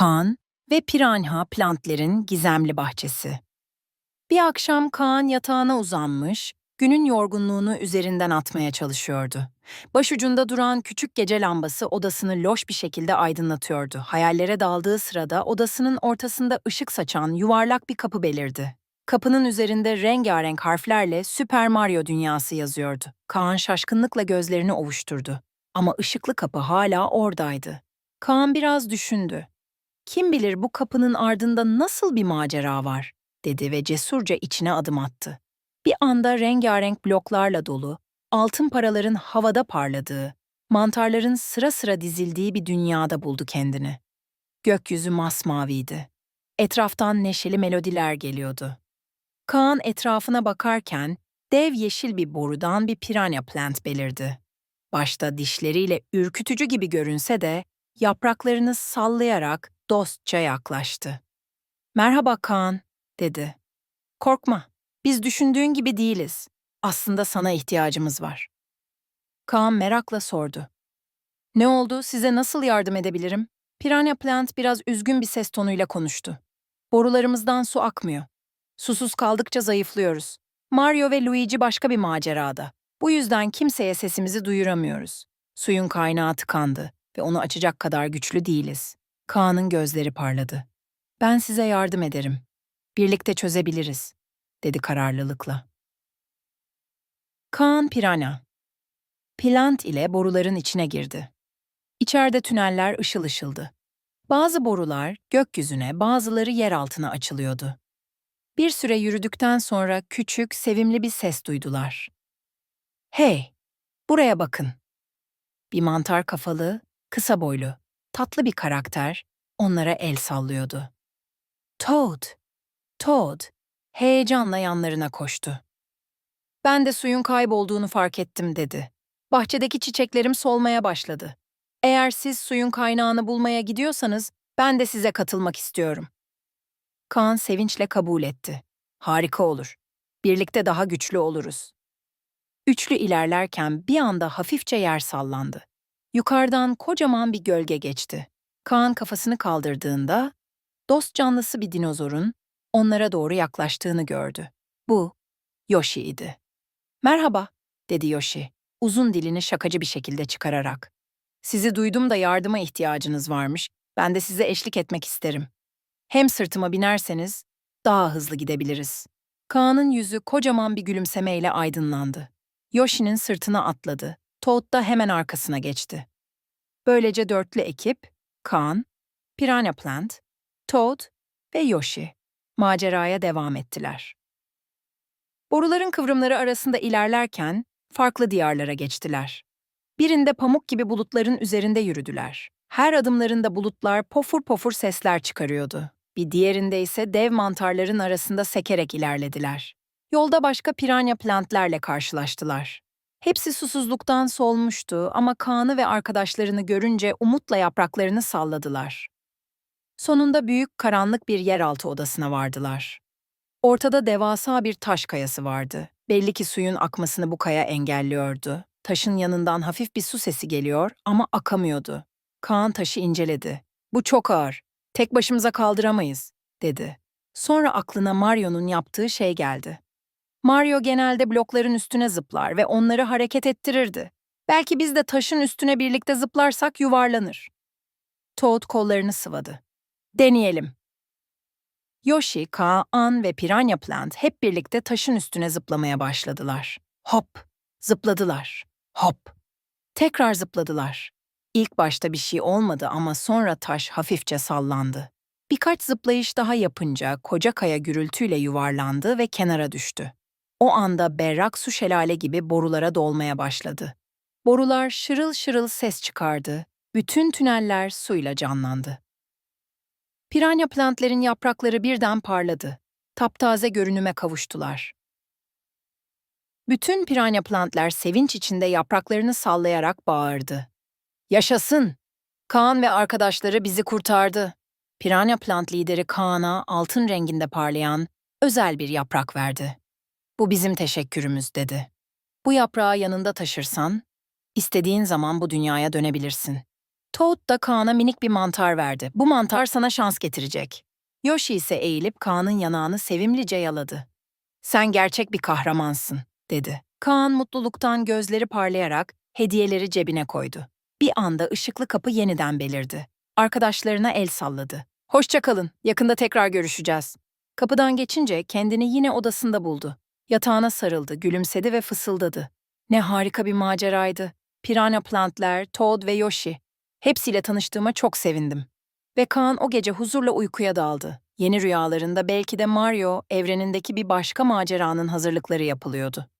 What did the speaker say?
Kaan ve Piranha Plantlerin Gizemli Bahçesi. Bir akşam Kaan yatağına uzanmış, günün yorgunluğunu üzerinden atmaya çalışıyordu. Başucunda duran küçük gece lambası odasını loş bir şekilde aydınlatıyordu. Hayallere daldığı sırada odasının ortasında ışık saçan yuvarlak bir kapı belirdi. Kapının üzerinde rengarenk harflerle Süper Mario dünyası yazıyordu. Kaan şaşkınlıkla gözlerini ovuşturdu. Ama ışıklı kapı hala oradaydı. Kaan biraz düşündü. Kim bilir bu kapının ardında nasıl bir macera var, dedi ve cesurca içine adım attı. Bir anda rengarenk bloklarla dolu, altın paraların havada parladığı, mantarların sıra sıra dizildiği bir dünyada buldu kendini. Gökyüzü masmaviydi. Etraftan neşeli melodiler geliyordu. Kaan etrafına bakarken dev yeşil bir borudan bir piranha plant belirdi. Başta dişleriyle ürkütücü gibi görünse de yapraklarını sallayarak dostça yaklaştı. Merhaba Kaan, dedi. Korkma, biz düşündüğün gibi değiliz. Aslında sana ihtiyacımız var. Kaan merakla sordu. Ne oldu, size nasıl yardım edebilirim? Piranha Plant biraz üzgün bir ses tonuyla konuştu. Borularımızdan su akmıyor. Susuz kaldıkça zayıflıyoruz. Mario ve Luigi başka bir macerada. Bu yüzden kimseye sesimizi duyuramıyoruz. Suyun kaynağı tıkandı ve onu açacak kadar güçlü değiliz. Kaan'ın gözleri parladı. Ben size yardım ederim. Birlikte çözebiliriz, dedi kararlılıkla. Kaan Pirana. Plant ile boruların içine girdi. İçeride tüneller ışıl ışıldı. Bazı borular gökyüzüne, bazıları yer altına açılıyordu. Bir süre yürüdükten sonra küçük, sevimli bir ses duydular. Hey, buraya bakın. Bir mantar kafalı, kısa boylu, tatlı bir karakter onlara el sallıyordu. Toad, Toad, heyecanla yanlarına koştu. Ben de suyun kaybolduğunu fark ettim dedi. Bahçedeki çiçeklerim solmaya başladı. Eğer siz suyun kaynağını bulmaya gidiyorsanız ben de size katılmak istiyorum. Kaan sevinçle kabul etti. Harika olur. Birlikte daha güçlü oluruz. Üçlü ilerlerken bir anda hafifçe yer sallandı. Yukarıdan kocaman bir gölge geçti. Kaan kafasını kaldırdığında dost canlısı bir dinozorun onlara doğru yaklaştığını gördü. Bu Yoshi idi. Merhaba, dedi Yoshi, uzun dilini şakacı bir şekilde çıkararak. Sizi duydum da yardıma ihtiyacınız varmış. Ben de size eşlik etmek isterim. Hem sırtıma binerseniz daha hızlı gidebiliriz. Kaan'ın yüzü kocaman bir gülümsemeyle aydınlandı. Yoshi'nin sırtına atladı. Toad da hemen arkasına geçti. Böylece dörtlü ekip, Kaan, Piranha Plant, Toad ve Yoshi maceraya devam ettiler. Boruların kıvrımları arasında ilerlerken farklı diyarlara geçtiler. Birinde pamuk gibi bulutların üzerinde yürüdüler. Her adımlarında bulutlar pofur pofur sesler çıkarıyordu. Bir diğerinde ise dev mantarların arasında sekerek ilerlediler. Yolda başka piranha plantlerle karşılaştılar. Hepsi susuzluktan solmuştu ama Kaan'ı ve arkadaşlarını görünce umutla yapraklarını salladılar. Sonunda büyük karanlık bir yeraltı odasına vardılar. Ortada devasa bir taş kayası vardı. Belli ki suyun akmasını bu kaya engelliyordu. Taşın yanından hafif bir su sesi geliyor ama akamıyordu. Kaan taşı inceledi. Bu çok ağır. Tek başımıza kaldıramayız, dedi. Sonra aklına Mario'nun yaptığı şey geldi. Mario genelde blokların üstüne zıplar ve onları hareket ettirirdi. Belki biz de taşın üstüne birlikte zıplarsak yuvarlanır. Toad kollarını sıvadı. Deneyelim. Yoshi, Kaan ve Piranha Plant hep birlikte taşın üstüne zıplamaya başladılar. Hop, zıpladılar. Hop. Tekrar zıpladılar. İlk başta bir şey olmadı ama sonra taş hafifçe sallandı. Birkaç zıplayış daha yapınca koca kaya gürültüyle yuvarlandı ve kenara düştü. O anda berrak su şelale gibi borulara dolmaya başladı. Borular şırıl şırıl ses çıkardı. Bütün tüneller suyla canlandı. Piranha plantlerin yaprakları birden parladı. Taptaze görünüme kavuştular. Bütün piranha plantlar sevinç içinde yapraklarını sallayarak bağırdı. Yaşasın! Kaan ve arkadaşları bizi kurtardı. Piranha plant lideri Kaan'a altın renginde parlayan özel bir yaprak verdi. Bu bizim teşekkürümüz dedi. Bu yaprağı yanında taşırsan, istediğin zaman bu dünyaya dönebilirsin. Toad da Kaan'a minik bir mantar verdi. Bu mantar sana şans getirecek. Yoshi ise eğilip Kaan'ın yanağını sevimlice yaladı. Sen gerçek bir kahramansın, dedi. Kaan mutluluktan gözleri parlayarak hediyeleri cebine koydu. Bir anda ışıklı kapı yeniden belirdi. Arkadaşlarına el salladı. Hoşça kalın, yakında tekrar görüşeceğiz. Kapıdan geçince kendini yine odasında buldu. Yatağına sarıldı, gülümsedi ve fısıldadı. Ne harika bir maceraydı. Piranha Plantler, Toad ve Yoshi. Hepsiyle tanıştığıma çok sevindim. Ve Kaan o gece huzurla uykuya daldı. Yeni rüyalarında belki de Mario evrenindeki bir başka maceranın hazırlıkları yapılıyordu.